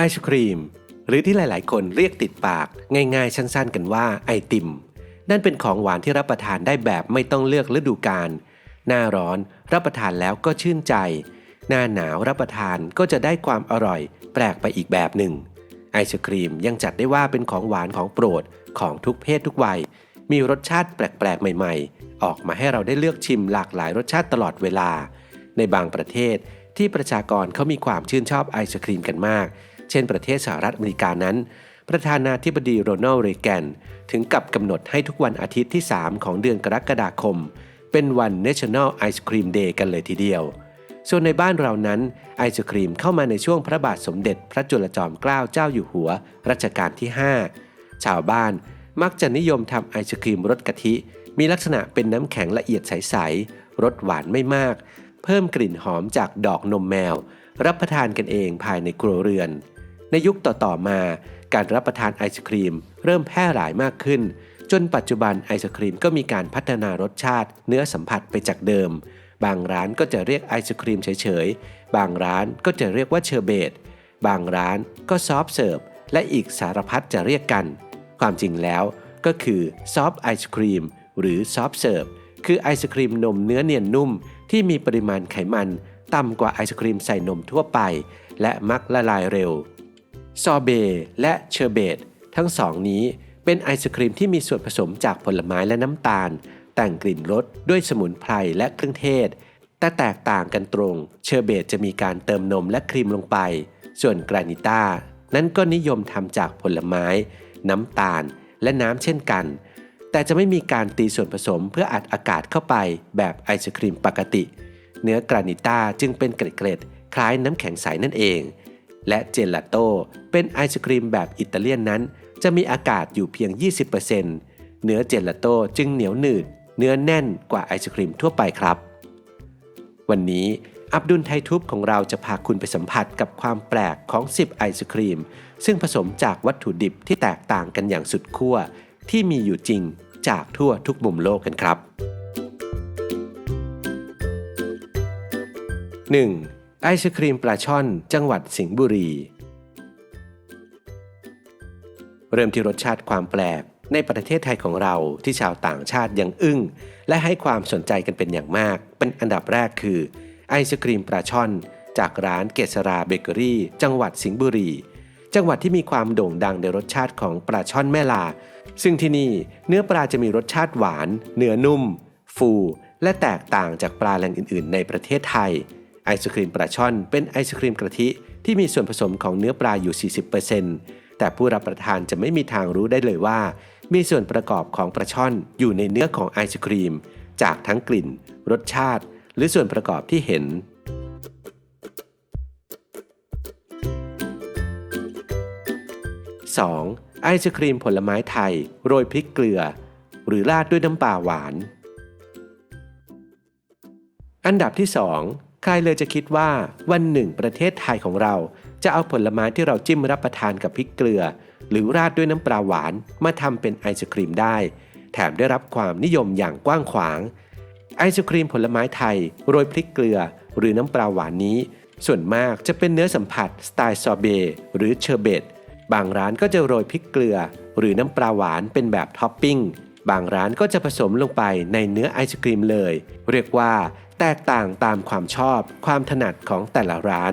ไอศครีม หรือที่หลาย ๆ คนเรียกติดปาก ง่าย ๆ สั้น ๆ กันว่าไอติม นั่นเป็นของหวานที่รับประทานได้แบบไม่ต้องเลือกฤดูกาลหน้าร้อนรับประทานแล้วก็ชื่นใจ หน้าหนาวรับประทานก็จะได้ความอร่อย แปลกไปอีกแบบหนึ่ง ไอศครีมยังจัดได้ว่าเป็นของหวานของโปรดของทุกเพศทุกวัย มีรสชาติแปลก ๆ ใหม่ ๆ ออกมาให้เราได้เลือกชิมหลากหลายรสชาติตลอดเวลา ในบางประเทศที่ประชากรเขามีความชื่นชอบไอศครีมกันมาก เช่นประเทศสหรัฐอเมริกานั้น ประธานาธิบดีโรนัลด์เรแกนถึงกับกำหนดให้ทุกวันอาทิตย์ที่ 3 ของเดือนกรกฎาคม เป็นวัน National Ice Cream Day กันเลยทีเดียว ส่วนในบ้านเรานั้นไอศครีมเข้ามาในช่วงพระบาทสมเด็จพระจุลจอมเกล้าเจ้าอยู่หัวรัชกาลที่ 5 ชาวบ้านมักจะนิยมทำไอศครีมรสกะทิ มีลักษณะเป็นน้ำแข็งละเอียดใสๆรสหวานไม่มาก เพิ่มกลิ่นหอมจากดอกนมแมว รับประทานกันเองภายในครัวเรือน ในยุคต่อๆมา การรับประทานไอศครีม เริ่มแพร่หลายมากขึ้น จนปัจจุบันไอศครีมก็มีการพัฒนารสชาติ เนื้อสัมผัสไปจากเดิม บางร้านก็จะเรียกไอศครีมเฉยๆ บางร้านก็จะเรียกว่าเชอร์เบต บางร้านก็ซอฟเสิร์ฟ และอีกสารพัดจะเรียกกัน ความจริงแล้วก็คือซอฟไอศครีมหรือซอฟเสิร์ฟคือไอศครีมนมเนื้อเนียนนุ่ม ที่มีปริมาณไขมัน ต่ำกว่าไอศครีมใส่นมทั่วไป และมักละลายเร็ว ซอเบและเชอร์เบตทั้งสองนี้เป็นไอศครีมที่มีส่วนผสมจากผลไม้และน้ำตาล แต่งกลิ่นรสด้วยสมุนไพรและเครื่องเทศ แต่แตกต่างกันตรง เชอร์เบตจะมีการเติมนมและครีมลงไป ส่วนกรานิต้านั้นก็นิยมทำจากผลไม้ น้ำตาล และน้ำเช่นกัน แต่จะไม่มีการตีส่วนผสมเพื่ออัดอากาศเข้าไปแบบไอศครีมปกติ เนื้อกรานิต้าจึงเป็นเกล็ดๆคล้ายน้ำแข็งใสนั่นเอง และเจลาโต้เป็นไอศครีมแบบอิตาเลียนนั้น จะมีอากาศอยู่เพียง 20%เนื้อเจลาโต้จึงเหนียวหนืด เนื้อแน่นกว่าไอศครีมทั่วไปครับ วันนี้อับดุลไททุบของเราจะพาคุณไปสัมผัสกับความแปลกของ 10 ไอศครีม ซึ่งผสมจากวัตถุดิบที่แตกต่างกันอย่างสุดขั้วที่มีอยู่จริงจากทั่วทุกมุมโลกกันครับ 1. ไอศครีมปลาช่อน จังหวัดสิงห์บุรี เริ่มที่รสชาติความแปลก ในประเทศไทยของเราที่ชาวต่างชาติยังอึ้ง และให้ความสนใจกันเป็นอย่างมาก เป็นอันดับแรกคือ ไอศครีมปลาช่อน จากร้านเกษราเบเกอรี่ จังหวัดสิงห์บุรี จังหวัดที่มีความโด่งดังในรสชาติของปลาช่อนแม่ลา ซึ่งที่นี่เนื้อปลาจะมีรสชาติหวาน เนื้อนุ่ม ฟู และแตกต่างจากปลาแหล่งอื่น ๆ ในประเทศไทย ไอศครีมปลาช่อนเป็นไอศครีมกะทิที่มีส่วนผสมของเนื้อปลาอยู่ 40%แต่ผู้รับประทานจะไม่มีทางรู้ได้เลยว่า มีส่วนประกอบของปลาช่อนอยู่ในเนื้อของไอศครีม จากทั้งกลิ่น รสชาติ หรือส่วนประกอบที่เห็น 2. ไอศครีมผลไม้ไทย โรยพริกเกลือ หรือราดด้วยน้ำปลาหวาน อันดับที่ 2 รเลยจะคิดว่าวันหนึ่งประเทศไทยของเรา จะเอาผลไม้ที่เราจิ้มรับประทานกับพริกเกลือ หรือราดด้วยน้ำปลาหวานมาทำเป็นไอศครีมได้ แถมได้รับความนิยมอย่างกว้างขวาง ไอศครีมผลไม้ไทย โรยพริกเกลือ หรือน้ำปลาหวานนี้ ส่วนมากจะเป็นเนื้อสัมผัสสไตล์ซอเบหรือเชอร์เบตบางร้านก็จะโรยพริกเกลือ หรือน้ำปลาหวานเป็นแบบท็อปปิ้ง บางร้านก็จะผสมลงไปในเนื้อไอศครีมเลย เรียกว่าแตกต่างตามความชอบ ความถนัดของแต่ละร้าน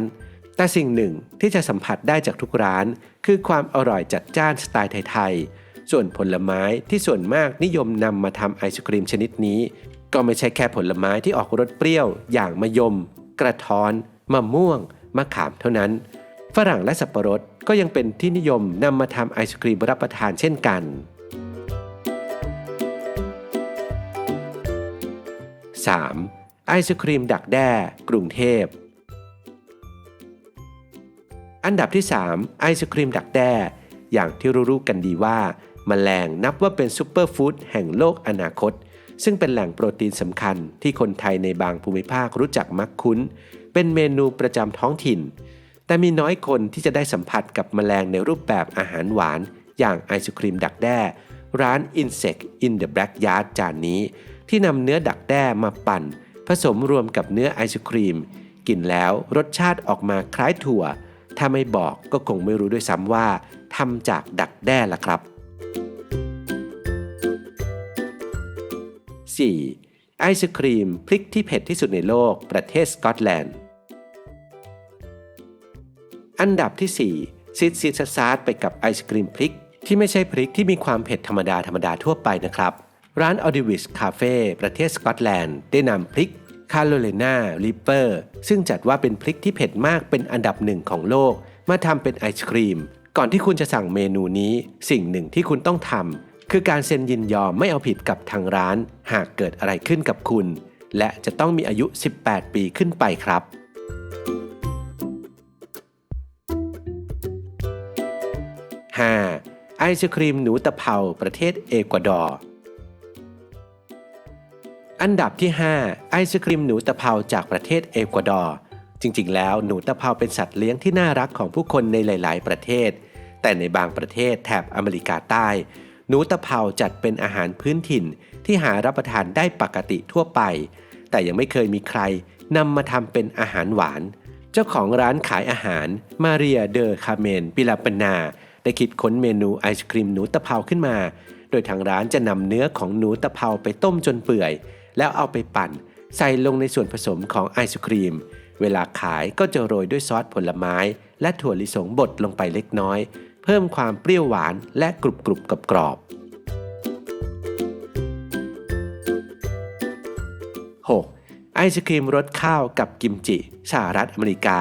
แต่สิ่งหนึ่งที่จะสัมผัสได้จากทุกร้าน คือความอร่อยจัดจ้านสไตล์ไทยๆ ส่วนผลไม้ที่ส่วนมากนิยมนำมาทำไอศครีมชนิดนี้ ก็ไม่ใช่แค่ผลไม้ที่ออกรสเปรี้ยว อย่างมะยม กระท้อนมะม่วง มะขามเท่านั้น ฝรั่งและสับปะรดก็ยังเป็นที่นิยมนำมาทำไอศครีมรับประทานเช่นกัน 3. ไอศครีมดักแด้ กรุงเทพ อันดับที่ 3 ไอศครีมดักแด้ อย่างที่รู้ๆกันดีว่า แมลงนับว่าเป็นซูเปอร์ฟู้ดแห่งโลกอนาคต ซึ่งเป็นแหล่งโปรตีนสำคัญที่คนไทยในบางภูมิภาครู้จักมักคุ้น เป็นเมนูประจำท้องถิ่น แต่มีน้อยคนที่จะได้สัมผัสกับแมลงในรูปแบบอาหารหวาน อย่างไอศครีมดักแด้ ร้าน Insect in the Backyard จานนี้ ที่นำเนื้อดักแด้มาปั่น ผสมรวมกับเนื้อไอศครีม กินแล้วรสชาติออกมาคล้ายถั่ว ถ้าไม่บอกก็คงไม่รู้ด้วยซ้ำว่าทำจากดักแด้ละครับ 4. ไอศครีมพริกที่เผ็ดที่สุดในโลก ประเทศสกอตแลนด์ อันดับที่ 4 ซิดซิดซาร์ไปกับไอศครีมพริก ที่ไม่ใช่พริกที่มีความเผ็ดธรรมดาธรรมดาทั่วไปนะครับ ร้านออดิวิสคาเฟ่ประเทศสกอตแลนด์ได้นำพริกคาโรเลนาลิปเปอร์ซึ่งจัดว่าเป็นพริกที่เผ็ดมากเป็นอันดับหนึ่งของโลก มาทำเป็นไอศครีม ก่อนที่คุณจะสั่งเมนูนี้ สิ่งหนึ่งที่คุณต้องทำคือการเซ็นยินยอมไม่เอาผิดกับทางร้าน หากเกิดอะไรขึ้นกับคุณ และจะต้องมีอายุ 18 ปีขึ้นไปครับ 5. ไอศครีมหนูตะเภาประเทศเอกวาดอร์ อันดับที่ 5 ไอศครีมหนูตะเภาจากประเทศเอกวาดอร์ จริงๆ แล้วหนูตะเภาเป็นสัตว์เลี้ยงที่น่ารักของผู้คนในหลาย ๆ ประเทศ แต่ในบางประเทศแถบอเมริกาใต้ หนูตะเภาจัดเป็นอาหารพื้นถิ่นที่หารับประทานได้ปกติทั่วไป แต่ยังไม่เคยมีใครนำมาทำเป็นอาหารหวาน เจ้าของร้านขายอาหารมาเรียเดอคาเมนปิลาปนา ได้คิดค้นเมนูไอศครีมหนูตะเภาขึ้นมา โดยทางร้านจะนำเนื้อของหนูตะเภาไปต้มจนเปื่อย แล้วเอาไปปั่น ใส่ลงในส่วนผสมของไอศครีม เวลาขายก็จะโรยด้วยซอสผลไม้ และถั่วลิสงบดลงไปเล็กน้อย เพิ่มความเปรี้ยวหวานและกรุบกรุบกับกรอบ 6. ไอศครีมรสข้าวกับกิมจิสหรัฐอเมริกา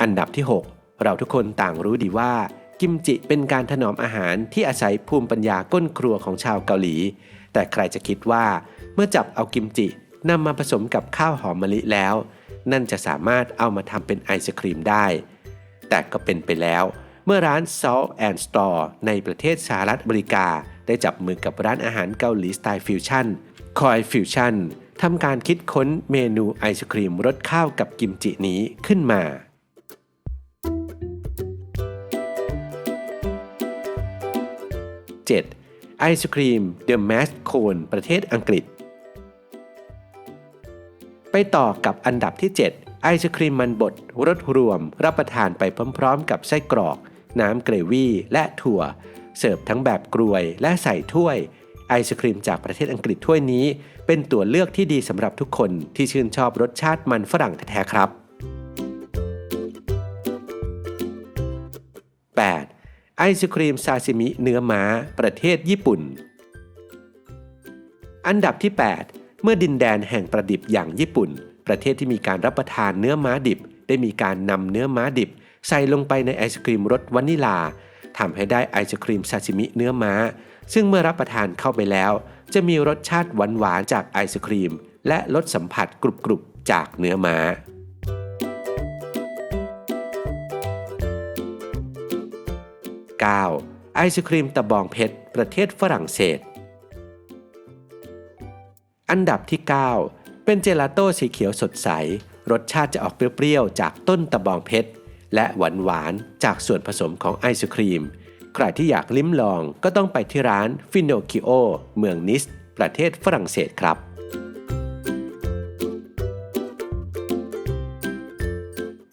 อันดับที่ 6 เราทุกคนต่างรู้ดีว่า กิมจิเป็นการถนอมอาหารที่อาศัยภูมิปัญญาก้นครัวของชาวเกาหลี แต่ใครจะคิดว่า เมื่อจับเอากิมจินำมาผสมกับข้าวหอมมะลิแล้ว นั่นจะสามารถเอามาทำเป็นไอศครีมได้ แต่ก็เป็นไปแล้ว เมื่อร้าน Salt and Store ในประเทศสหรัฐอเมริกา ได้จับมือกับร้านอาหารเกาหลีสไตล์ฟิวชั่นคอยฟิวชั่นทำการคิดค้นเมนูไอศครีมรสข้าวกับกิมจินี้ขึ้นมา 7. ไอศครีมเดอะแมสโคนประเทศอังกฤษ ไปต่อกับอันดับที่ 7 ไอศครีมมันบดรสรวม รับประทานไปพร้อมๆ กับไส้กรอก น้ำเกรวี่และถั่ว เสิร์ฟทั้งแบบกรวยและใส่ถ้วยไอศครีมจากประเทศอังกฤษถ้วยนี้ เป็นตัวเลือกที่ดีสำหรับทุกคนที่ชื่นชอบรสชาติมันฝรั่งแท้ๆครับ ศครีมซาซิมิเนื้อม้า ประเทศญี่ปุ่น อันดับที่ 8 เมื่อดินแดนแห่งประดิบอย่างญี่ปุ่น ประเทศที่มีการรับประทานเนื้อม้าดิบ ได้มีการนำเนื้อม้าดิบ ใส่ลงไปในไอศครีมรสวานิลาทำให้ได้ไอศครีมซาซิมิเนื้อม้า ซึ่งเมื่อรับประทานเข้าไปแล้ว จะมีรสชาติหวานๆจากไอศครีม และรสสัมผัสกรุบๆจากเนื้อม้า 9. ไอศครีมตะบองเพชร ประเทศฝรั่งเศส อันดับที่ 9 เป็นเจลาโต้สีเขียวสดใส รสชาติจะออกเปรี้ยวๆ จากต้นตะบองเพชร และหวานๆ จากส่วนผสมของไอศครีม ใครที่อยากลิ้มลองก็ต้องไปที่ร้านฟิโนคิโอเมืองนิส ประเทศฝรั่งเศสครับ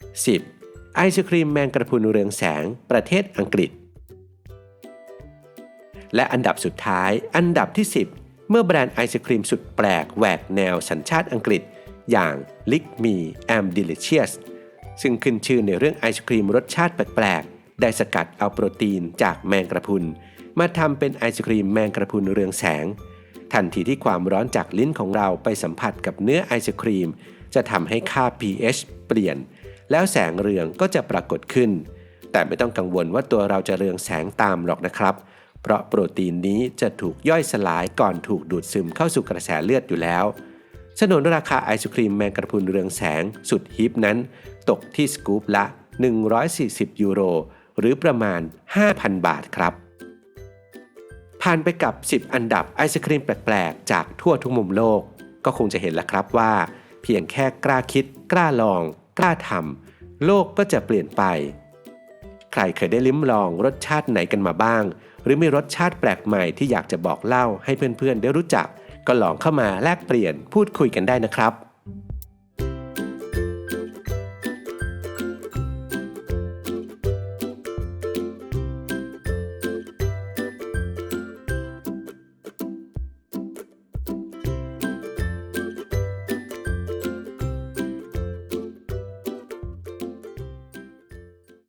10. ไอศครีมแมงกระพุนเรืองแสง ประเทศอังกฤษ และอันดับสุดท้าย อันดับที่ 10 เมื่อแบรนด์ไอศครีมสุดแปลกแหวกแนวสัญชาติอังกฤษ อย่าง Lick Me Am Delicious ซึ่งขึ้นชื่อในเรื่องไอศครีมรสชาติแปลกๆ ได้สกัดเอาโปรตีนจากแมงกระพุน มาทำเป็นไอศครีมแมงกระพุนเรืองแสง ทันทีที่ความร้อนจากลิ้นของเราไปสัมผัสกับเนื้อไอศครีม จะทำให้ค่า pH เปลี่ยน แล้วแสงเรืองก็จะปรากฏขึ้น แต่ไม่ต้องกังวลว่าตัวเราจะเรืองแสงตามหรอกนะครับเพราะโปรตีนนี้จะถูกย่อยสลายก่อนถูกดูดซึมเข้าสู่กระแสเลือดอยู่แล้วสนนราคาไอศครีมแมงกระพุนเรืองแสงสุดฮิปนั้น ตกที่สกู๊ปละ 140 ยูโร หรือประมาณ 5,000 บาทครับ ผ่านไปกับ 10 อันดับไอศครีมแปลกๆ จากทั่วทุกมุมโลก ก็คงจะเห็นแล้วครับว่า เพียงแค่กล้าคิด กล้าลอง กล้าทำโลกก็จะเปลี่ยนไป ใครเคยได้ลิ้มลองรสชาติไหนกันมาบ้าง หรือมีรสชาติแปลกใหม่ที่อยากจะบอกเล่าให้เพื่อนๆได้รู้จัก ก็ลองเข้ามาแลกเปลี่ยนพูดคุยกันได้นะครับ